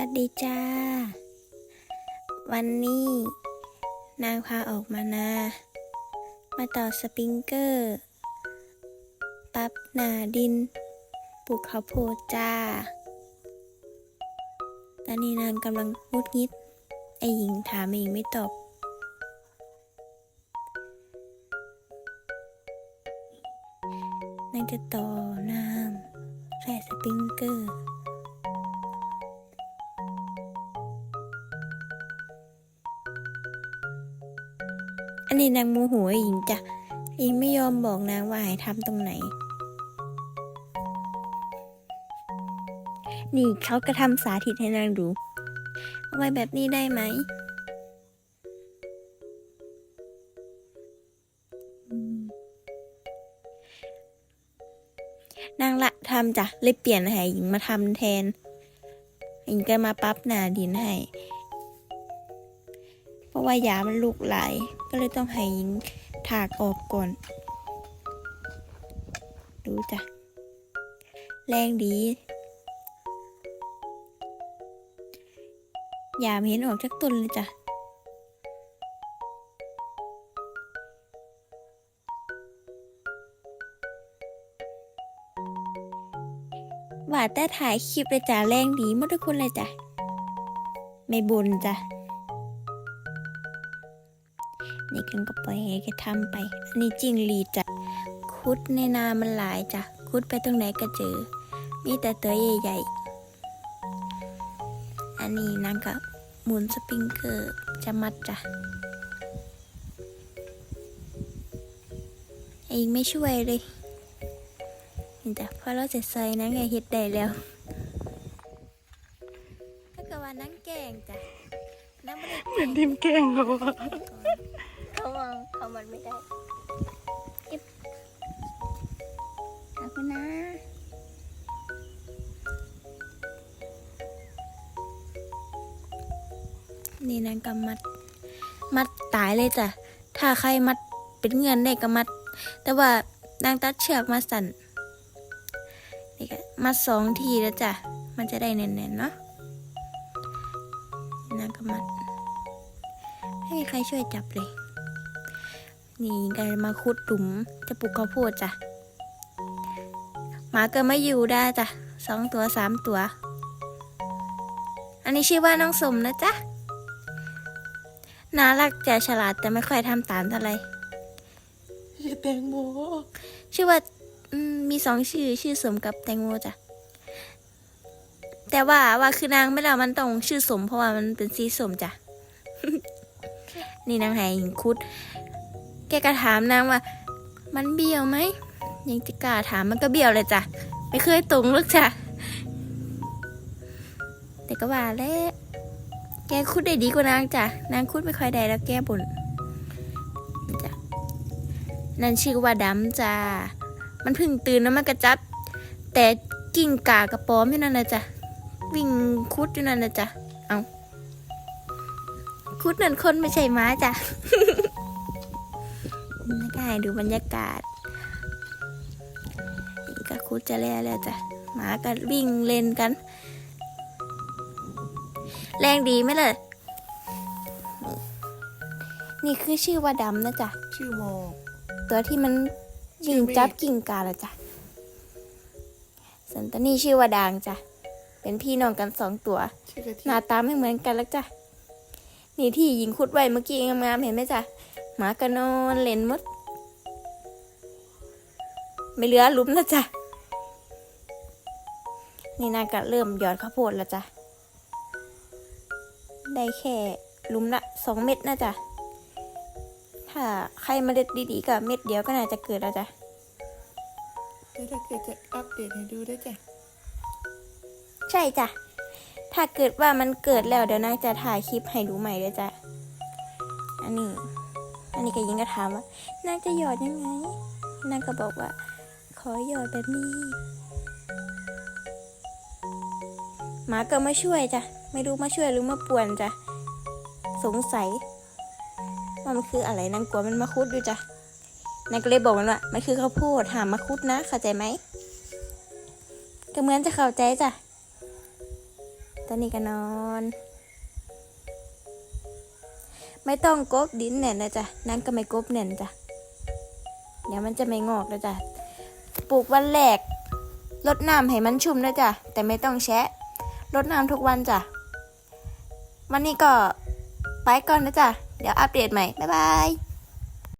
วัสดีจ้า วันนี้ นางพาออกมานา มาต่อสปริงเกอร์ปรับนาดิน ปลูกข้าวโพดจ้า ตอนนี้นางกำลังงุดงิด ไอหญิงถามไอหญิงไม่ตอบ นางจะต่อน้ำใส่สปริงเกอร์ นนี้นางโมโหไอ้หญิงจ้ะอ้หญิงไม่ยอมบอกนางว่าให้ทำตรงไหน นี่เขาก็ทำสาธิตให้นางดู เอาไว้แบบนี้ได้ไหมนางละทำจ้ะเลยเปลี่ยนให้หญิงมาทำแทน หญิงก็มาปรับหนาดินให้ เพราะว่ายามันลูกไหล ก็เลยต้องให้หญิงถากออกก่อน ดูจ้ะ แรงดียามเห็นออกจากต้นเลยจ้ะว่าแต่ถ่ายคลิปเลยจ้ะแรงดีหมดทุกคนเลยจ้ะ ไม่บุญจ้ะ นี่กันก็ปล่อยให้แกทำไป อันนี้จริงหรีจ้ะคุดในนามันหลายจ้ะคุดไปตรงไหนก็เจอ มีแต่ตัวใหญ่ๆ อันนี้นางก็หมุนสปริงเกอร์จะมัดจ้ะเองไม่ช่วยเลยนี่จ้ะพอเราจะใส่นางก็เฮ็ดได้แล้วถ้าเกิดว่านั่งแกงจ้ะนางไม่ได้แกล้งทิมแกงเขาอะเขามองเขามันไม่ได้เก็บขอบคุณนะนี่นางกำมัด มัดตายเลยจ้ะ ถ้าใครมัดเป็นเงินได้ก็มัด แต่ว่านางตัดเชือกมาสั่นนี่ก็มัดสองทีแล้วจ้ะ มันจะได้แน่นๆเนาะนางก็มัดไม่มีใครช่วยจับเลย นี่ก็มาขุดหลุมจะปลูกข้าวโพดจ้ะหมาก็ไม่อยู่ได้จ้ะสองตัวสามตัว อันนี้ชื่อว่าน้องสมนะจ๊ะน่ารักจะฉลาดแต่ไม่ค่อยทำตามเท่าไหร่อย่าแตงโมชื่อว่าอืมมีสองชื่อชื่อสมกับแตงโมจ้ะแต่ว่าว่าคือนางไม่ได้มันต้องชื่อสม เพราะว่ามันเป็นสีสมจ้ะนี่นางไหหญิงคุด แกก็ถามนางว่า มันเบี้ยวไหมยังจะกล้าถามมันก็เบี้ยวเลยจ้ะไม่เคยตรงหรอกจ้ะแต่ก็ว่าแล้วแกคุดได้ดีกว่านางจ้ะนางคุดไม่ค่อยได้แล้วแกบ่นจ้ะนั่นชื่อว่าดำจ้ามันพึ่งตื่นแล้วมันกระจับ แต่กิ่งกากระป๋อมอยู่นั่นนะจ้ะวิ่งคุดอยู่นั่นนะจ้ะเอาคุดนั่นคนไม่ใช่ม้าจ้ะ นี่ก็ให้ดูบรรยากาศนี่ก็คุดจะแล้วแล้วจ้ะหมาก็วิ่งเล่นกัน แรงดีไหมล่ะนี่นี่คือชื่อว่าดำนะจ๊ะ ชื่อโมตัวที่มันชื่ยิองเมฆจับกิ่งกาละจ้ะส่วนตัวนี้ชื่อว่าดางจ้ะ เป็นพี่น้องกันสองตัวชื่อกะทิหน้าตาไม่เหมือนกันแล้วจ้ะ นี่ที่หญิงคุดไว้เมื่อกี้งามๆเห็นไหมจ้ะ หมากระนอนเล่นหมด ไม่เหลือหลุมแล้วจ้ะ นี่นางก็เริ่มหยอดข้าวโพดแล้วจ้ะ ได้แค่หลุมละสองเม็ดนะจ้ะถ้าใครเมาเด็ดดีๆก็เม็ดเดียวก็น่าจะเกิดแล้วจ้ะเดี๋ยวถ้าเกิดจะอัปเดตให้ดูได้จ้ะ ใช่จ้ะ ถ้าเกิดว่ามันเกิดแล้วเดี๋ยวนางจะถ่ายคลิปให้ดูใหม่ด้วยจ้ะ อันนี้ อันนี้ก็ยิงก็ถามว่านางจะหยอดยังไง นางก็บอกว่า ขอหยอดแบบนี้ หมาก็มาช่วยจ้ะ ไม่รู้มาช่วยหรือมาป่วนจ้ะ สงสัยว่ามันคืออะไรนางกลัวมันมาคุดอยู่จ้ะนางก็เลยบอกมันว่า มันคือข้าวโพดหามมาคุดนะ เข้าใจไหม ก็เหมือนจะเข้าใจจ้ะ ตอนนี้ก็นอน ไม่ต้องกบดินแน่นนะจ๊ะนั่นก็ไม่กบแน่นจ้ะเดี๋ยวมันจะไม่งอกนะจ๊ะปลูกวันแรกลดน้ำให้มันชุ่มนะจ๊ะแต่ไม่ต้องแชะลดน้ำทุกวันจ้ะวันนี้ก็ไปก่อนนะจ๊ะเดี๋ยวอัปเดตใหม่บ๊ายบาย